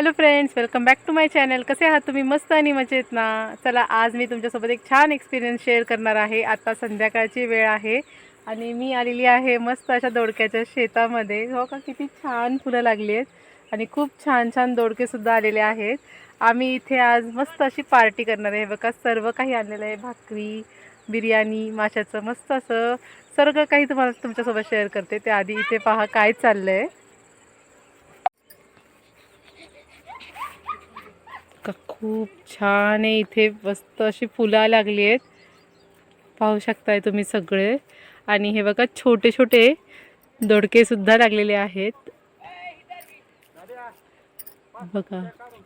Hello friends welcome back to my channel कसे आहात तुम्ही? मस्त आणि मजेत ना? चला आज मी तुमच्यासोबत एक छान एक्सपिरियन्स शेअर करणार आहे. आत्ता संध्याकाळची वेळ आहे आणि मी आलेली आहे मस्त अशा दोडक्याच्या शेतामध्ये. हो का? किती छान फुलं लागली आहेत आणि खूप छान छान दोडकेसुद्धा आलेले आहेत. आम्ही इथे आज मस्त अशी पार्टी करणार आहे. बघा सर्व काही आणलेलं आहे. भाकरी बिर्याणी माशाचं मस्त असं सर्व काही तुम्हाला तुमच्यासोबत शेअर करते. ते आधी इथे पहा काय चाललं आहे का खूप छान आहे. इथे मस्त अशी फुलं लागली आहेत. पाहू शकताय तुम्ही सगळे. आणि हे बघा छोटे छोटे दोडकेसुद्धा लागलेले आहेत. बघा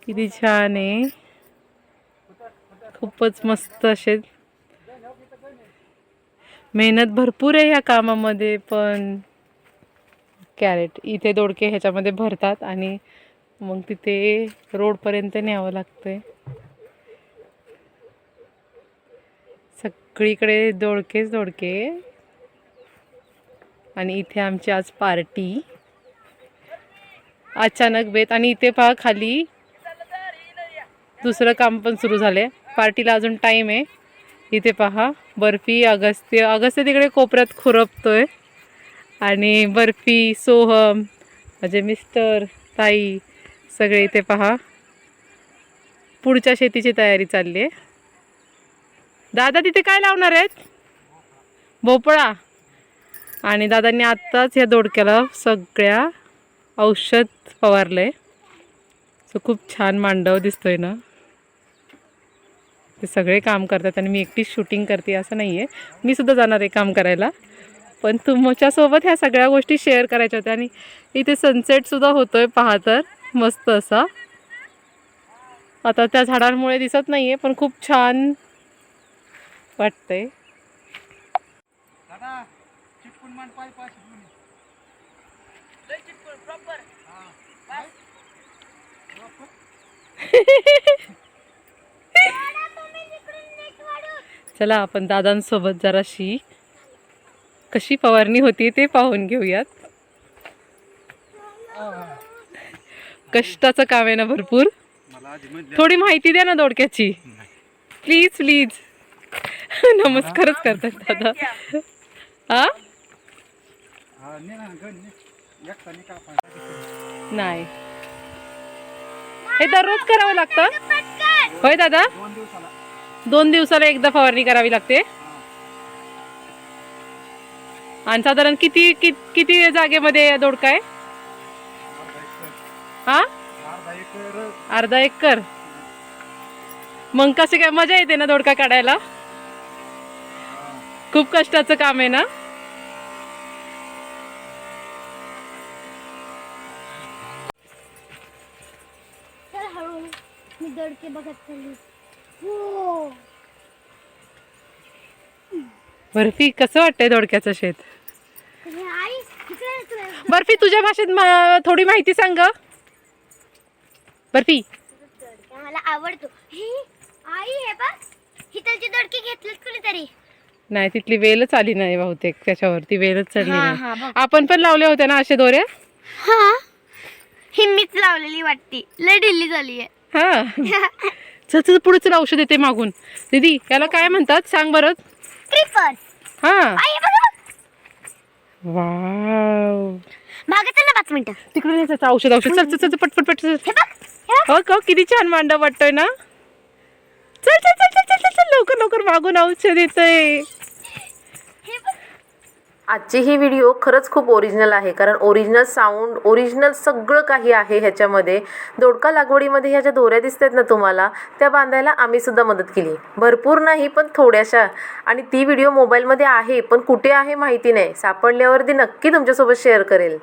किती छान आहे. खूपच मस्त असे. मेहनत भरपूर आहे ह्या कामामध्ये पण कॅरेट इथे दोडके ह्याच्यामध्ये भरतात आणि मग तिथे रोडपर्यंत न्यावं लागतंय. सगळीकडे दोडकेच दोडके. आणि इथे आमची आज पार्टी. अचानक बेत. आणि इथे पहा खाली दुसरं काम पण सुरू झालंय. पार्टीला अजून टाईम आहे. इथे पहा बर्फी अगस्त्य. अगस्त्य तिकडे कोपऱ्यात खुरपतोय. आणि बर्फी सोहम माझे मिस्टर ताई सगळे इथे पहा. पुढच्या शेतीची तयारी चालली आहे. दादा तिथे काय लावणार आहेत? भोपळा. आणि दादांनी आत्ताच या दोडक्याला सगळ्या औषध फवारलंय सो खूप छान मांडव दिसतोय ना? ते सगळे काम करतात आणि मी एकटीच शूटिंग करते असं नाही आहे मी सुद्धा जाणार आहे काम करायला. पण तुमच्यासोबत ह्या सगळ्या गोष्टी शेअर करायच्या होत्या आणि इथे सनसेटसुद्धा होतो आहे पहा तर. मस्त असा. आता त्या झाडांमुळे दिसत नाही आहे पण खूप छान वाटतंय. हा. चला आपण दादांसोबत जराशी कशी फवारणी होती ते पाहून घेऊयात. कष्टाचं काम आहे ना भरपूर. थोडी माहिती द्या ना दोडक्याची. Please please. नमस्कारच करतात दादा. हा नाही. हे दररोज करावं लागतं? होय दादा? दोन दिवसाला. एकदा फवारणी करावी लागते? आणि साधारण किती कि- किती जागेमध्ये दोडका आहे? हा? अर्धा एकर. मग कसे काय मजा येते ना दोडका काढायला? खूप कष्टाचं काम आहे ना? मी दडके बघत चालली. हो. बर्फी कसं वाटतंय दोडक्याचं शेत. बर्फी तुझ्या भाषेत थोडी माहिती सांग. बर्फी. मला आवडतो. हे आई हे बघ. हिथलची दडके घेतलेत कुणीतरी? नाही तिथली वेलच आली नाही बहुतेक. त्याच्यावरती वेलच चढली हा, नाही. बघ. आपण पण लावल्या होत्या ना अशा दोऱ्या हा. ही मीच लावलेली वाटती. लय ढिल्ली झाली आहे. हा. चल चल पुढे चल औषध येते मागून. दीदी याला काय म्हणतात? सांग बरं. हा. आई हे बघ. वाव. मागे चल ना पाच मिनिटं. तिकडे नाही जायचं औषध औषध चल चल चल चल, पटपट पट चल. हे बघ हे बघ. हो का? किती छान मांडव वाटतोय ना? चल चल चल चल चल चल चल लवकर लवकर मागून औषध येतंय. आजची ही व्हिडिओ खरंच खूप ओरिजिनल आहे. कारण ओरिजिनल साऊंड ओरिजिनल सगळं काही आहे ह्याच्यामध्ये. दोडका लागवडीमध्ये ह्या ज्या दोऱ्या दिसतात ना तुम्हाला त्या बांधायला आम्ही सुद्धा मदत केली. भरपूर नाही पण थोड्याशा. आणि ती व्हिडिओ मोबाईलमध्ये आहे पण कुठे आहे माहिती नाही. सापडल्यावरती नक्की तुमच्यासोबत शेअर करेल.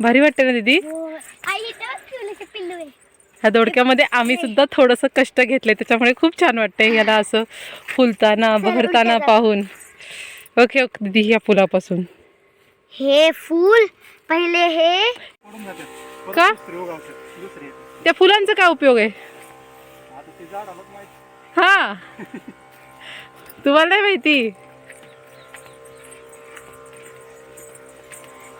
भारी वाटते ना दीदी? हो. आई इथं ठेवले पिल्लू आहे. ह्या दोडक्यामध्ये आम्ही सुद्धा थोडंसं कष्ट घेतले त्याच्यामुळे खूप छान वाटतंय याला असं फुलताना बहरताना पाहून. ओके ओके दीदी ह्या फुलापासून. हे फूल पहिले हे का? त्या फुलांचा काय उपयोग आहे? हा. तुम्हाला नाही माहिती?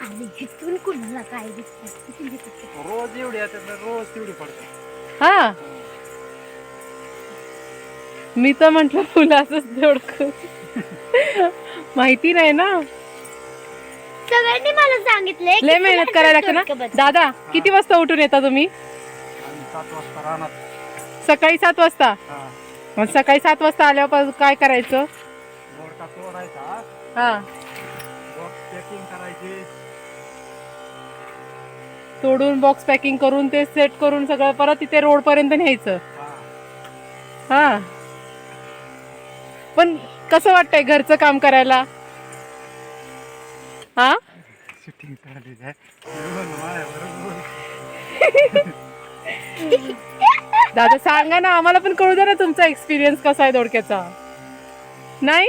आणि इथून कुणाला काय दिसतं? इथून दिसतं. रोज एवढी येतात ना, रोज तेवढी पडतात. हा. मी तर म्हंटल असंच दोडकं माहिती नाही ना. सगळ्यांनी मला सांगितलंय की लय मेहनत करायला लागते ना. दादा किती वाजता उठून येता तुम्ही? सकाळी सात वाजता? हा. मग सकाळी सात वाजता आल्यावर काय करायचं? हा. बॉक्स पॅकिंग करायची. तोडून बॉक्स पॅकिंग करून ते सेट करून सगळं परत तिथे रोड पर्यंत न्यायचं. हा. हा. पण कसं वाटतंय घरचं काम करायला? हा? दादा सांगा ना आम्हाला पण कळू द्या ना तुमचा एक्सपिरियन्स कसा आहे दोडक्याचा. नाही?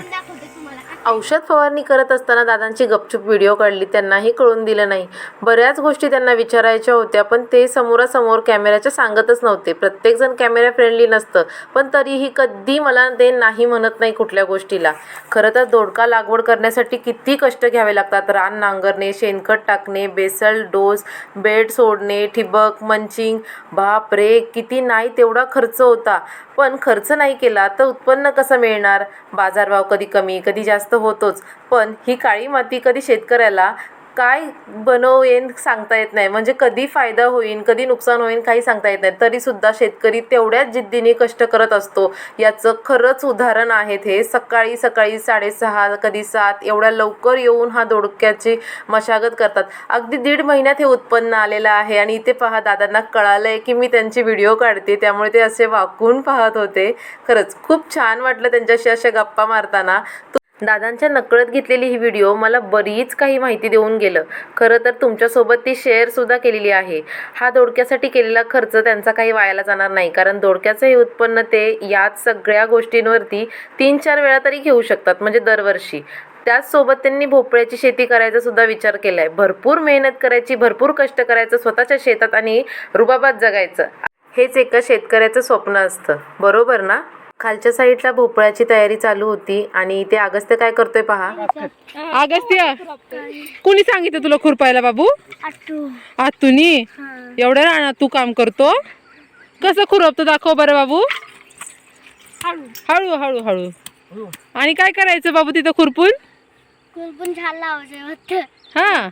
दाखवते तुम्हाला. औषध फवारणी करत असताना दादांची गपचूप व्हिडिओ काढली. त्यांनाही कळून दिलं नाही. बऱ्याच गोष्टी त्यांना विचारायच्या होत्या पण ते समोरासमोर कॅमेऱ्याच्या सांगतच नव्हते. प्रत्येकजण कॅमेरा फ्रेंडली नसतं पण तरीही कधी मला ते नाही म्हणत नाही कुठल्या गोष्टीला. खरं तर दोडका लागवड करण्यासाठी किती कष्ट घ्यावे लागतात. रान नांगरणे शेणखत टाकणे बेसल डोस बेड सोडणे ठिबक मंचिंग. बाप रे किती नाही तेवढा खर्च होता. पण खर्च नाही केला तर उत्पन्न कसं मिळणार? बाजारभाव कधी कमी कधी जास्त होतोच. पण ही काळी माती कधी शेतकऱ्याला काय बनवेन सांगता येत नाही. म्हणजे कधी फायदा होईन कधी नुकसान होईन काही सांगता येत नाही. तरीसुद्धा शेतकरी तेवढ्याच जिद्दीने कष्ट करत असतो. याचं खरंच उदाहरण आहेत हे. सकाळी सकाळी साडेसहा कधी सात एवढ्या लवकर येऊन हा दोडक्याची मशागत करतात. अगदी दीड महिन्यात हे उत्पन्न आलेलं आहे आणि इथे पहा दादांना कळालं आहे की मी त्यांची व्हिडिओ काढते. त्यामुळे ते असे वाकून पाहत होते. खरंच खूप छान वाटलं त्यांच्याशी अशा गप्पा मारताना. दादांच्या नकळत घेतलेली ही व्हिडिओ मला बरीच काही माहिती देऊन गेलं. खरं तर तुमच्यासोबत ती शेअरसुद्धा केलेली आहे. हा दोडक्यासाठी केलेला खर्च त्यांचा काही वायाला जाणार नाही. कारण दोडक्याचं हे उत्पन्न ते याच सगळ्या गोष्टींवरती तीन चार वेळा तरी घेऊ शकतात म्हणजे दरवर्षी. त्याचसोबत त्यांनी भोपळ्याची शेती करायचा सुद्धा विचार केला आहे भरपूर मेहनत करायची भरपूर कष्ट करायचं स्वतःच्या शेतात आणि रुबाबात जगायचं. हेच एका शेतकऱ्याचं स्वप्न असतं. बरोबर ना? खालच्या साईडला भोपळ्याची तयारी चालू होती आणि इथे अगस्त्य काय करतोय पहा. अगस्त्य कुणी सांगितलं तुला खुरपायला बाबू? आतुनी हा. एवढ्या रानात तू काम करतो? कसं खुरपतो दाखव बरं बाबू. हळू. हळू हळू हळू. आणि काय करायचं बाबू तिथं खुरपून? कुरपून झाड लावायचं हा.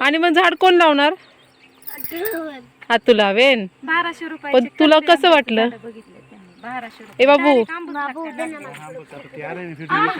आणि मग झाड कोण लावणार. हा तू लावेन. बाराशे रुपये पण तुला कसं वाटलं? बाराशे ए बाबू.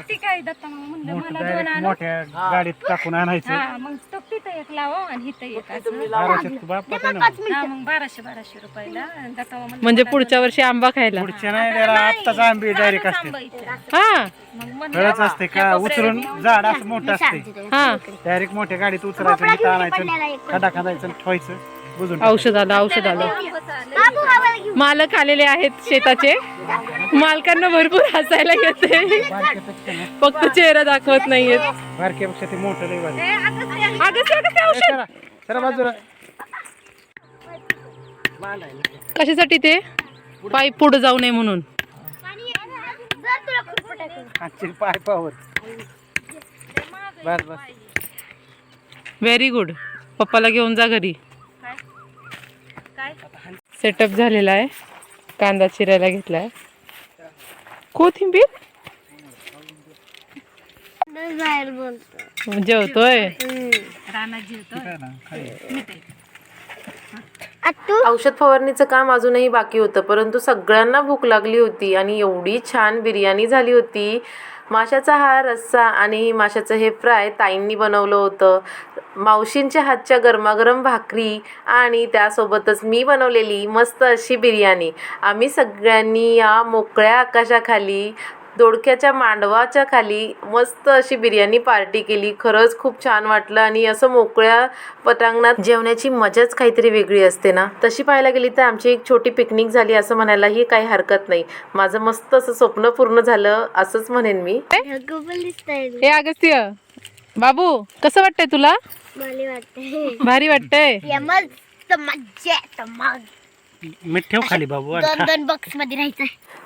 ते दत्ता मग म्हणलं मला दोन आणू मोठ्या गाडीत टाकून आणायचं. हा मग तो तिथं एक लावा आणि इथं एक असं. बाराशेत बापाचं ना पाच मिनिट हा मग बाराशे बाराशे रुपयाला. आणि दत्ता म्हणलं म्हणजे पुढच्या वर्षी आंबा खायला. पुढच्या नाही जरा आत्ताच आंबे डायरेक्ट असते थांबायचं. हा. मग म्हणलं खरंच असते का? उचलून झाड असं मोठं असते. हा. डायरेक्ट मोठ्या गाडीत उचलायचं इथं आणायचं. खडा खांदायचं आणि ठेवायचं. बुजून औषध आलं औषध आलं. मालक आलेले आहेत शेताचे. मालकांना भरपूर हसायला येते. फक्त चेहरा दाखवत नाहीयेत. बारक्यापेक्षा ते मोठं औषध. बाजूला. कशासाठी ते? पाईप पुढे जाऊ नये म्हणून. व्हेरी गुड पप्पाला घेऊन जा घरी. सेटअप झालेला आहे. कांदा चिरायला घेतलाय. कोथिंबीर? जेवतोय? औषध फवारणीचं काम अजूनही बाकी होतं परंतु सगळ्यांना भूक लागली होती आणि एवढी छान बिर्याणी झाली होती. माशाचा हा रस्सा आणि माशाचं हे फ्राय ताईंनी बनवलं होतं. मावशींच्या हातच्या गरमागरम भाकरी आणि त्यासोबतच मी बनवलेली मस्त अशी बिर्याणी. आम्ही सगळ्यांनी या मोकळ्या आकाशाखाली दोडक्याच्या मांडवाच्या खाली मस्त अशी बिर्याणी पार्टी केली. खरंच खूप छान वाटलं आणि असं मोकळ्या पटांगणात जेवण्याची मजाच काहीतरी वेगळी असते ना? तशी पाहायला गेली तर आमची एक छोटी पिकनिक झाली असं म्हणायलाही काही हरकत नाही. माझं मस्त असं स्वप्न पूर्ण झालं असंच म्हणेन मी. हे अगस्त्य बाबू कसं वाटतंय तुला? भारी वाटतंय. मीठ ठेव खाली बाबू आणि. दोन खा. दोन बॉक्समध्ये राहायचं.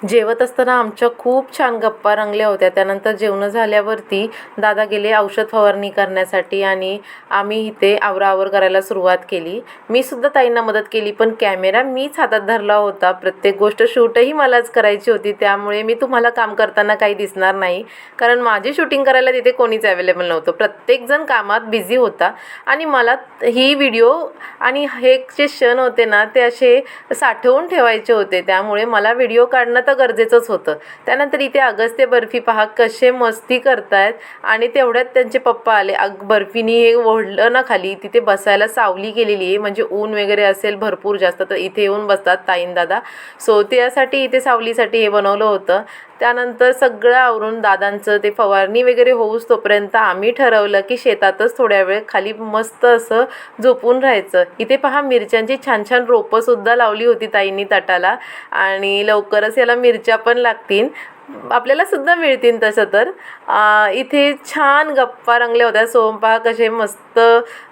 जेवत असताना आमच्या खूप छान गप्पा रंगल्या होत्या. त्यानंतर जेवण झाल्यावरती दादा गेले औषध फवारणी करण्यासाठी आणि आम्ही इथे आवराआवर करायला सुरुवात केली. मी सुद्धा ताईंना मदत केली पण कॅमेरा मीच हातात धरला होता. प्रत्येक गोष्ट शूटही मलाच करायची होती. त्यामुळे मी तुम्हाला काम करताना काही दिसणार नाही. कारण माझी शूटिंग करायला तिथे कोणीच अवेलेबल नव्हतं. प्रत्येकजण कामात बिझी होता. आणि मला ही व्हिडिओ आणि हे जे क्षण होते ना ते असे साठवून ठेवायचे होते. त्यामुळे मला व्हिडिओ काढणं तर गरजेचंच होतं. त्यानंतर इथे अगस्त्य बर्फी पहा कसे मस्ती करतायत. आणि तेवढ्यात त्यांचे पप्पा आले. अग बर्फीनी हे ओढलं ना खाली. तिथे बसायला सावली केलेली आहे. म्हणजे ऊन वगैरे असेल भरपूर जास्त. तर इथे येऊन बसतात ताईन दादा. सो त्यासाठी इथे सावलीसाठी हे बनवलं होतं. त्यानंतर सगळं आवरून दादांचं ते फवारणी वगैरे होऊस तोपर्यंत आम्ही ठरवलं की शेतातच थोड्या वेळ खाली मस्त असं झोपून राहायचं. इथे पहा मिरच्यांची छान छान रोपंसुद्धा लावली होती ताईंनी तटाला. आणि लवकरच याला मिरच्या पण लागतील. आपल्याला सुद्धा मिळतील तसं तर. इथे छान गप्पा रंगल्या होत्या. स्वयंपाक कसे मस्त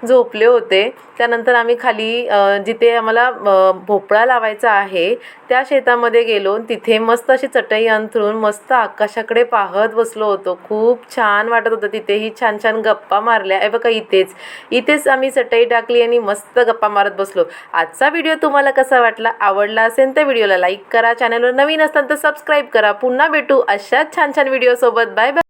झोपले होते. त्यानंतर आम्ही खाली जिथे आम्हाला भोपळा लावायचा आहे त्या शेतामध्ये गेलो. तिथे मस्त अशी चटई अंथरून मस्त आकाशाकडे पाहत बसलो होतो. खूप छान वाटत होतं. तिथेही छान छान गप्पा मारल्या. आहे बघा इथेच. इथेच आम्ही चटई टाकली आणि मस्त गप्पा मारत बसलो. आजचा व्हिडिओ तुम्हाला कसा वाटला आवडला असेल तर व्हिडिओला लाईक करा. चॅनलवर नवीन असताल तर सबस्क्राईब करा. पुन्हा भेटू अशाच छान छान व्हिडिओसोबत बाय बाय